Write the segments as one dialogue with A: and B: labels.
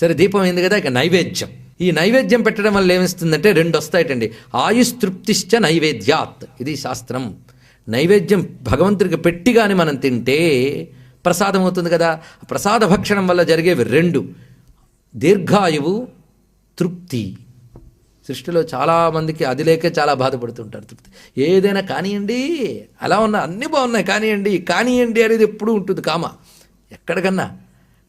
A: సరే దీపం అయింది కదా ఇక నైవేద్యం. ఈ నైవేద్యం పెట్టడం వల్ల ఏమిస్తుందంటే రెండు వస్తాయటండి ఆయుస్తృప్తిశ్చ నైవేద్యాత్. ఇది శాస్త్రం. నైవేద్యం భగవంతుడికి పెట్టి కానీ మనం తింటే ప్రసాదం అవుతుంది కదా. ప్రసాద భక్షణం వల్ల జరిగేవి రెండు. దీర్ఘాయువు తృప్తి. సృష్టిలో చాలామందికి అది లేకే చాలా బాధపడుతుంటారు తృప్తి. ఏదైనా కానివ్వండి అలా ఉన్నా అన్నీ బాగున్నాయి కానివ్వండి కానివ్వండి అనేది ఎప్పుడూ ఉంటుంది కామ. ఎక్కడికన్నా.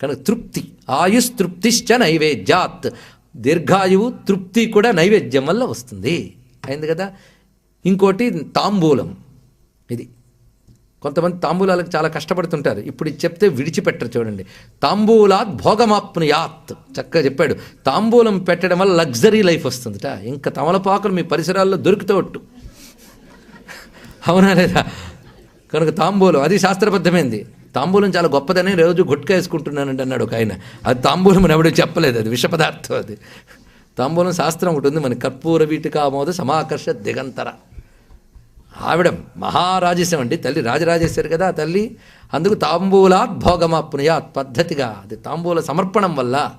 A: కనుక తృప్తి ఆయుష్ తృప్తిశ్చ నైవేద్యాత్. దీర్ఘాయువు తృప్తి కూడా నైవేద్యం వల్ల వస్తుంది. అయింది కదా? ఇంకోటి తాంబూలం. ఇది కొంతమంది తాంబూలాలకు చాలా కష్టపడుతుంటారు. ఇప్పుడు ఇది చెప్తే విడిచిపెట్టరు చూడండి. తాంబూలాత్ భోగమాప్నుయాత్. చక్కగా చెప్పాడు. తాంబూలం పెట్టడం వల్ల లగ్జరీ లైఫ్ వస్తుందిట. ఇంకా తమలపాకులు మీ పరిసరాల్లో దొరుకుతూ అవునా లేదా? కనుక తాంబూలం అది శాస్త్రబద్ధమైంది. తాంబూలం చాలా గొప్పదని రోజు గుట్క వేసుకుంటున్నానండి అన్నాడు ఒక ఆయన. అది తాంబూలం అని ఎవడూ చెప్పలేదు అది విష పదార్థం అది. తాంబూలం శాస్త్రం ఒకటి ఉంది మన కర్పూర వీటికామోద సమాకర్ష దిగంతర. ఆవిడ మహారాజేశం అండి తల్లి రాజరాజేశ్వరి కదా తల్లి. అందుకు తాంబూలాత్ భోగమాప్నుయాత్ పద్ధతిగా అది తాంబూల సమర్పణం వల్ల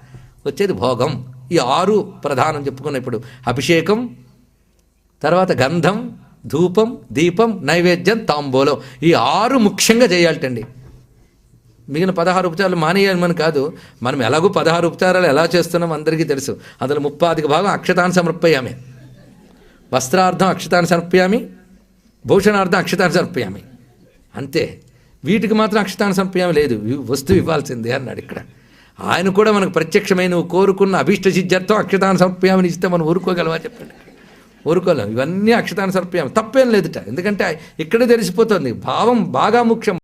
A: వచ్చేది భోగం. ఈ ఆరు ప్రధానం చెప్పుకున్న ఇప్పుడు. అభిషేకం తర్వాత గంధం ధూపం దీపం నైవేద్యం తాంబూలం. ఈ ఆరు ముఖ్యంగా చేయాలటండి. మిగిలిన పదహారు ఉపచారాలు మానేయమని కాదు మనం ఎలాగో పదహారు ఉపచారాలు ఎలా చేస్తున్నాం అందరికీ తెలుసు. అందులో ముప్పాదిక భాగం అక్షతాన్ని సమర్పయామి. వస్త్రార్థం అక్షతాన్ని సమర్పయామి భూషణార్థం అక్షతాన్ని సమర్పయామి. అంతే. వీటికి మాత్రం అక్షతాన్ని సమర్పయామి లేదు. వస్తువు ఇవ్వాల్సిందే అన్నాడు ఇక్కడ. ఆయన కూడా మనకు ప్రత్యక్షమైన కోరుకున్న అభీష్ట సిద్ధ్యర్థం అక్షతాన్ని సమర్పయామని ఇస్తే మనం ఊరుకోగలవా చెప్పండి. ఊరుకోలేం. ఇవన్నీ అక్షతాన్ని సమర్పయామి. తప్పేం లేదుట. ఎందుకంటే ఇక్కడే తెలిసిపోతుంది. భావం బాగా ముఖ్యం.